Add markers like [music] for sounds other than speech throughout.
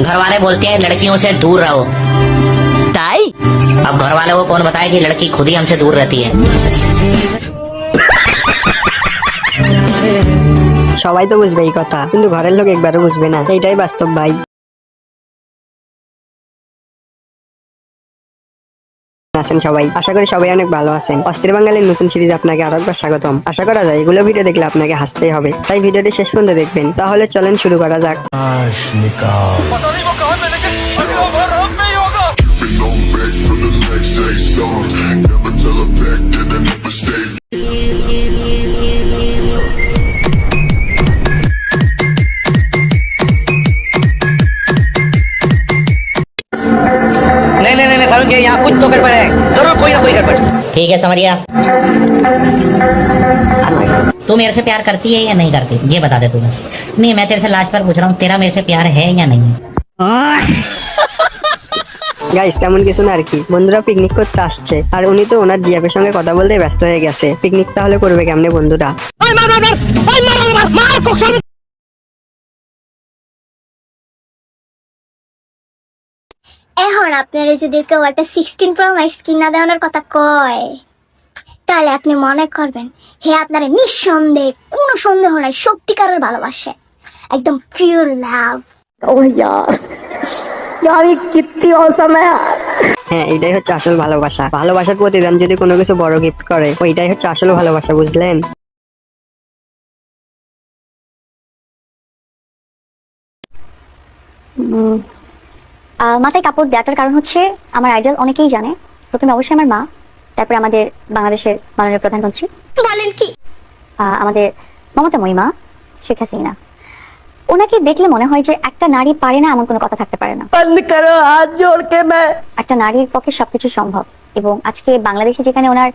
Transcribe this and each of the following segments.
घर वाले बोलते हैं लड़कियों से दूर रहो তাই अब घर वाले को कौन बताए कि लड़की खुद ही हमसे दूर रहती है সবাই তো বুঝবে এই কথা কিন্তু ঘরের লোক একবারও বুঝবে না এইটাই বাস্তব ভাই আছেন সবাই। আশা করি সবাই অনেক ভালো আছেন। অস্থির বাঙালির নতুন সিরিজ আপনাকে আরও একবার স্বাগতম। আশা করা যায় এগুলো ভিডিও দেখলে আপনাকে হাসতেই হবে। তাই ভিডিওটি শেষ পর্যন্ত দেখবেন। তাহলে চলেন শুরু করা যাক। नहीं नहीं नहीं फारूक यहाँ कुछ तो गड़बड़ है जरूर कोई ना कोई गड़बड़ ठीक है समरिया तू मेरे से प्यार करती है या नहीं करती ये बता दे तू बस नहीं मैं तेरे से लास्ट पर पूछ रहा हूँ तेरा मेरे से प्यार है या नहीं গাইস তেমন কিছু না আর কি বন্ধুরা পিকনিক করতে আসছে আর উনি তো ওনার জিয়াপের সঙ্গে কথা বলতে ব্যস্ত হয়ে গেছে পিকনিক তাহলে করবে কেমনে বন্ধুরা এখন আপনারা যদি কেউ একটা সিক্সটিন প্রো ম্যাক্স কিনা দেওয়ানোর কথা কয়। তাহলে আপনি মনে করবেন হে আপনারা নিঃসন্দেহে কোনো সন্দেহ নাই সত্যিকারের ভালোবাসে। একদম পিওর লাভ হ্যাঁ। এটাই হচ্ছে আসল ভালোবাসা। ভালোবাসার প্রতিদান যদি কোনো কিছু বড় গিফট করে ওইটাই হচ্ছে আসল ভালোবাসা বুঝলেন? আহ, মাথায় কাপড় দেওয়াটার কারণ হচ্ছে আমার আইডল অনেকেই জানে। প্রথমে অবশ্যই আমার মা তারপরে আমাদের বাংলাদেশের মাননীয় প্রধানমন্ত্রী। বলেন কি? আমাদের মমতা মহিমা শেখ হাসিনা। ওনাকে দেখলে মনে হয় যে একটা নারী পারে না এমন কোনো কথা থাকতে পারে না। একটা নারীর পক্ষে সবকিছু সম্ভব। এবং আজকে বাংলাদেশে যেখানে ওনার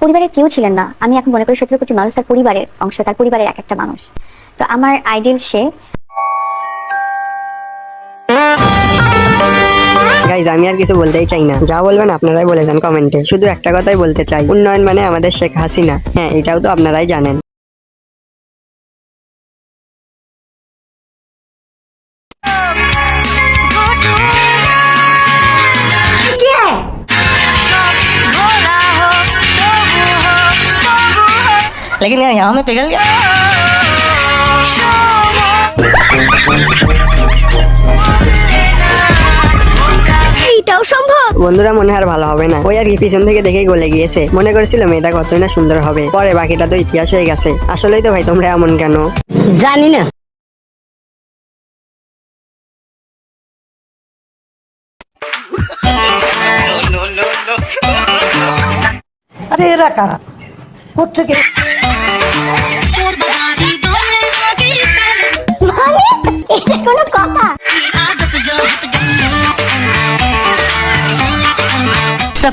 পরিবারের কেউ ছিলেন না আমি এখন মনে করি সত্যি কোটি মানুষ তার পরিবারের অংশ তার পরিবারের এক একটা মানুষ। তো আমার আইডিয়াল সে গাইজ আমি আর কিছু বলতেই চাই না যা বলবেন আপনারাই বলে দেন কমেন্টে শুধু একটা কথাই বলতে চাই উন্নয়ন মানে আমাদের শেখ হাসিনা হ্যাঁ এটাও তো আপনারাই জানেন लेकिन यार यहाँ में पिघल गया এটাও সম্ভব? বন্ধুরা মনে আর ভালো হবে না। ওই আর কি পিছন থেকে দেখেই গলে গিয়েছে। মনে করেছিল মেয়েটা কতই না সুন্দর হবে। পরে বাকিটা তো ইতিহাস হয়ে গেছে। আসলেই তো ভাই তোমরা এমন কেন? জানি না। আরে কোথেকে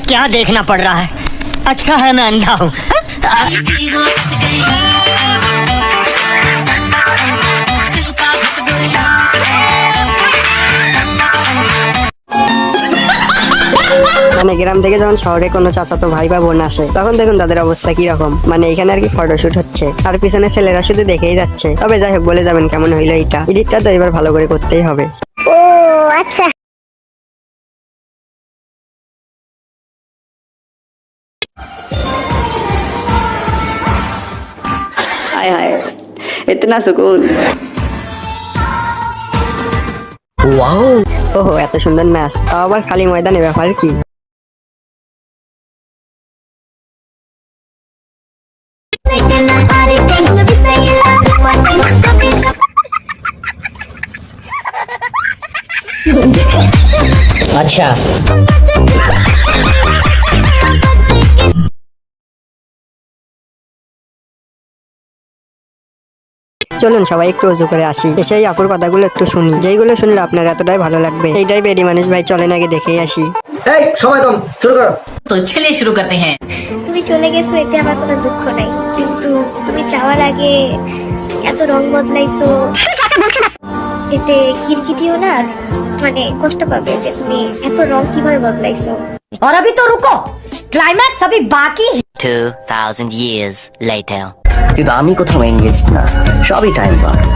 क्या देखना पड़ रहा है अच्छा है मैं अंधा हूँ মানে গ্রাম থেকে যখন শহরে কোনো চাচাতো ভাই বা বোন আসে তখন দেখুন তাদের অবস্থা কি রকম মানে এখানে আর কি ফটোশুট হচ্ছে আর পিছনে ছেলেরা শুধু দেখেই যাচ্ছে তবে যাই হোক বলে যাবেন কেমন হইলো এটা এডিটটা তো এবার ভালো করে করতেই হবে ও আচ্ছা इतना सुकून ওহো এত সুন্দর নাচ তাও আবার খালি ময়দানে ব্যাপার কি अच्छा চলুন সবাই একটু উজু করে আসি এসে এই আপুর কথাগুলো একটু শুনি যেইগুলো শুনলে আপনার এতটাই ভালো লাগবে এইটাই বেরি মানুষ ভাই চলেন আগে দেখেই আসি এই সময় কম শুরু করো तो चलिए शुरू करते हैं তুমি চলে গেছো এতে আমার কোনো দুঃখ নাই কিন্তু তুমি যাওয়ার আগে এত রং বদলাইছো এতে খিরখিটিও না আর মানে কষ্ট পাবে যে তুমি এত রং কিভাবে বদলাইছো और अभी तो रुको क्लाइमैक्स अभी बाकी है 2000 years later কিন্তু আমি কোথাও এনগেজ না। সবই টাইম পাস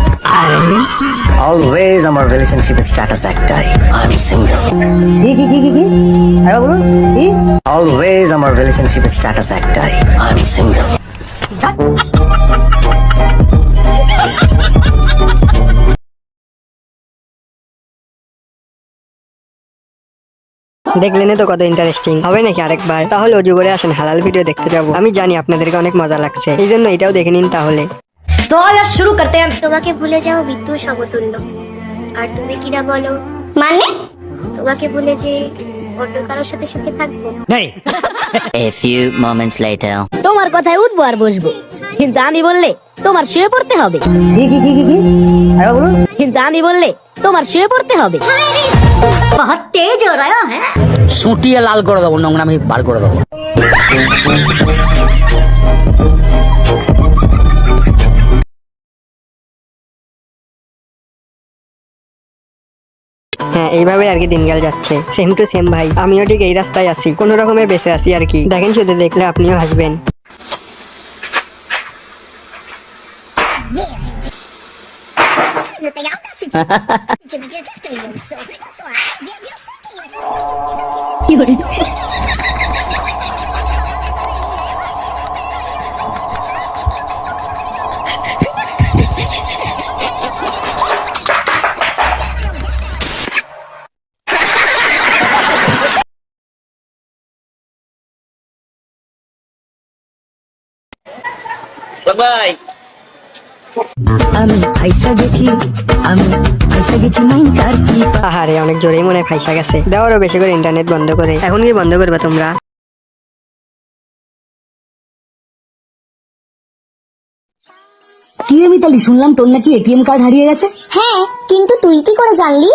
অলওয়েজ আমার রিলেশনশিপ স্ট্যাটাস একটাই। আই এম সিঙ্গেল কি কি কি কি কি? আরে বলুন। কি? অলওয়েজ আমার রিলেশনশিপ স্ট্যাটাস একটাই। আই এম সিঙ্গেল দেখলেন তো কত ইন্টারেস্টিং হবে নাকি আরেকবার? তাহলে অজু করে আসেন হালাল ভিডিও দেখতে যাব। আমি জানি আপনাদেরকে অনেক মজা লাগছে। এই জন্য এটাও দেখে নিন তাহলে। শুরু করতে তোমাকে ভুলে যাও বিদ্যু সমতুল্য। আর তুমি কিনা বলো? মানে? তোমাকে ভুলে যে অন্য কারোর সাথে সুখে থাকব। [laughs] A few moments later. তোমার কথায় উঠবো আর বসবো। কিন্তু আমি বললে তোমার শুয়ে পড়তে হবে। কিন্তু আমি বললে তোমার শুয়ে পড়তে হবে। সুটিয়ে লাল করে দেবো নোংরা আমি বার করে দেবো। হ্যাঁ এইভাবে আর কি দিনকাল যাচ্ছে। সেম টু সেম ভাই। আমিও ঠিক এই রাস্তায় আসি কোনো রকমে বেঁচে আসি আর কি। দেখেন শুধু দেখলে আপনিও হাসবেন। ভাই আমি ফাইসা গেছি আমি ফাইসা গেছি মাইন কারছি আহারে অনেক জোরেই মনে হয় ফাইসা গেছে দেওয়ারও বেশি করে ইন্টারনেট বন্ধ করে এখন কি বন্ধ করবে তোমরা কি রে মিতালি শুনলাম তোর নাকি এটিএম কার্ড হারিয়ে গেছে হ্যাঁ কিন্তু তুই কি করে জানলি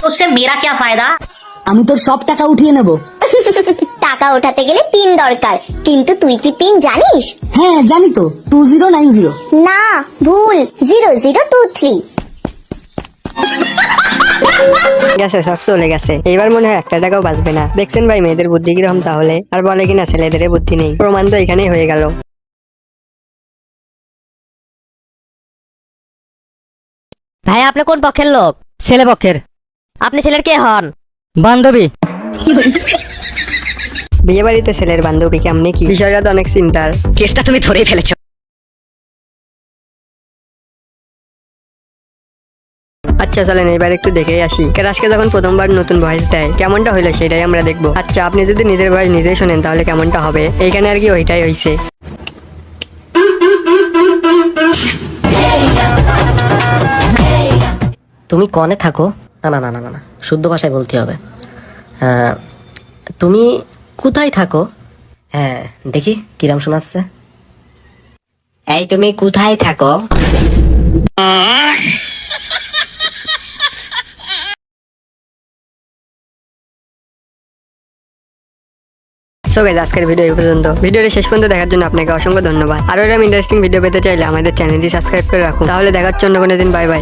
तो उससे मेरा क्या फायदा আমি তোর সব টাকা উঠিয়ে নেব। টাকা ওঠাতে গেলে পিন দরকার। কিন্তু তুই কি পিন জানিস? হ্যাঁ জানি তো। Two zero nine zero. না ভুল। Zero zero two three. গেছে সব চলে গেছে। এইবার মনে হয় একটা টাকাও বাঁচবে না। দেখছেন ভাই মেয়েদের বুদ্ধি কীরকম তাহলে? আর বলে কিনা ছেলেদের বুদ্ধি নেই। প্রমাণ তো এখানেই হয়ে গেল। ভাই আপনি কোন পক্ষের লোক? ছেলে পক্ষের। আপনি ছেলের কে হন? বান্ধবী। বিয়ে বাড়িতে ছেলের বান্ধবী কেমনি কি? বিষয়টা তো অনেক চিন্তার। কেসটা তুমি ধরেই ফেলেছো। আচ্ছা চলেন এবার একটু দেখেই আসি। ক্রাশকে যখন প্রথমবার নতুন ভয়েস দেয় কেমনটা হইল সেটাই আমরা দেখব। আচ্ছা আপনি যদি নিজের ভয়েস নিজেই শোনেন তাহলে কেমনটা হবে? এইখানে আর কি ওইটাই হইছে। তুমি কনে থাকো? না না না না না শুদ্ধ ভাষায় বলতে হবে। তুমি কোথায় থাকো? হ্যাঁ দেখি, কিরাম শোনাচ্ছে। এই, তুমি কোথায় থাকো? সো আজকের ভিডিও এই পর্যন্ত। ভিডিওটি শেষ পর্যন্ত দেখার জন্য আপনাকে অসংখ্য ধন্যবাদ। আরও এরকম ইন্টারেস্টিং ভিডিও পেতে চাইলে আমাদের চ্যানেলটি সাবস্ক্রাইব করে রাখুন। তাহলে দেখার জন্য কোনো দিন বাই বাই